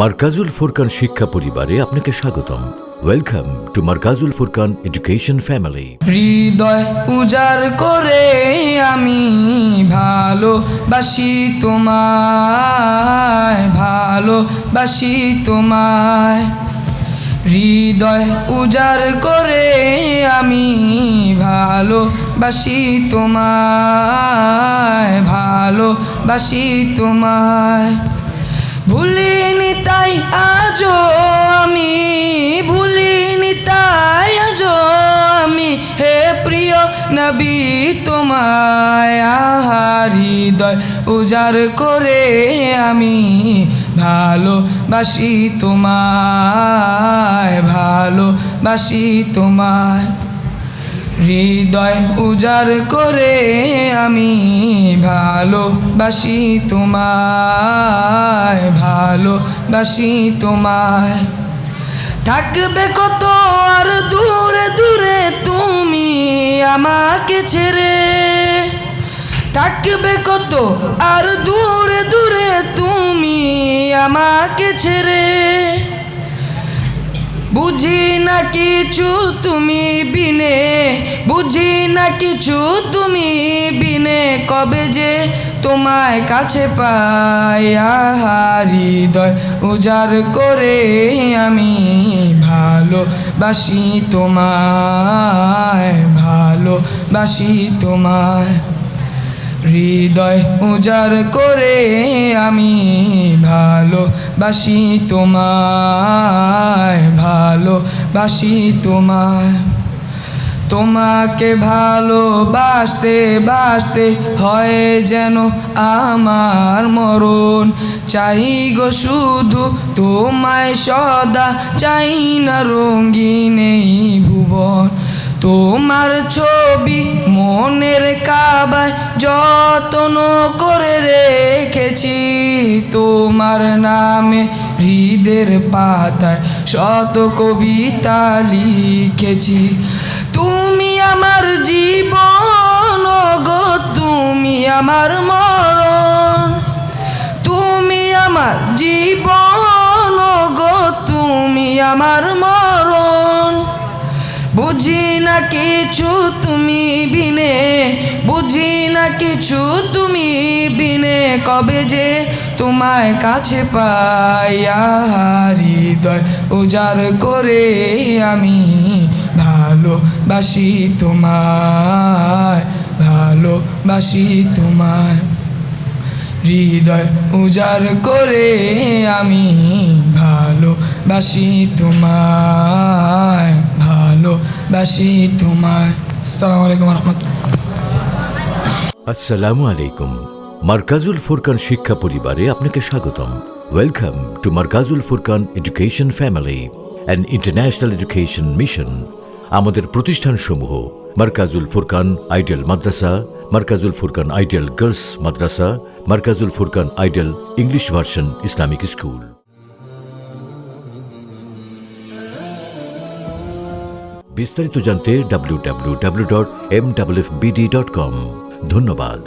মার্কাজুল ফুরকান শিক্ষা পরিবারে আপনাকে স্বাগতম। Welcome to Markazul Furqan education family হৃদয় উজাড় করে আমি ভালোবাসি তোমায় ভালোবাসি তোমায়। হৃদয় উজাড় করে আমি ভালোবাসি তোমায় ভালোবাসি তোমায়। আজও আমি ভুলিনি, তাই আজও আমি হে প্রিয় নবী, তোমায় হৃদয় উজাড় করে আমি ভালোবাসি তোমায় ভালোবাসি তোমায়। হৃদয় উজাড় করে আমি ভালোবাসি তোমায় ভালোবাসি তোমায়। থাকবে কত আর দূরে দূরে তুমি আমাকে ছেড়ে। থাকবে কত আর দূরে দূরে তুমি আমাকে ছেড়ে। বুঝি না কিছু তুমি বিনে, বুঝি না কিছু তুমি বিনে, কবে যে তোমায় কাছে পাই হৃদয় উজাড় করে আমি ভালোবাসি তোমায় ভালোবাসি তোমায়। হৃদয় উজাড় করে আমি ভালোবাসি তোমায়। ভালোবাসি তোমায়। তোমাকে ভালোবাসতে, বাসতে হয় যেন আমার মরণ। চাই গো শুধু তোমায় সদা, চাই না রঙিন ভুবন। তোমার ছবি মনের কাবায় যত্ন করে রেখেছি তোমার নামে হৃদের পাতায় শত কবিতা লিখেছি। তুমি আমার জীবন গো তুমি আমার মরণ। তুমি আমার জীবন গো তুমি আমার মরণ। বুঝি না কিছু তুমি বিনে, বুঝি না কিছু তুমি বিনে, কবে যে তোমায় কাছে পাই আহার হৃদয় উজাড় করে আমি ভালোবাসি তোমায় ভালোবাসি তোমায়। হৃদয় উজাড় করে আমি ভালোবাসি তোমায় আলাইকুম মার্কাজুল ফুরকান শিক্ষা পরিবারে আপনাকে স্বাগতম। Welcome to Markazul Furqan education family and international education mission আমাদের প্রতিষ্ঠানসমূহ Markazul Furqan ideal Madrasa, Markazul Furqan ideal girls মাদ্রাসা, Markazul Furqan ideal English version Islamic school. বিস্তারিত জানতে W W W dot M W F BD dot com ধন্যবাদ।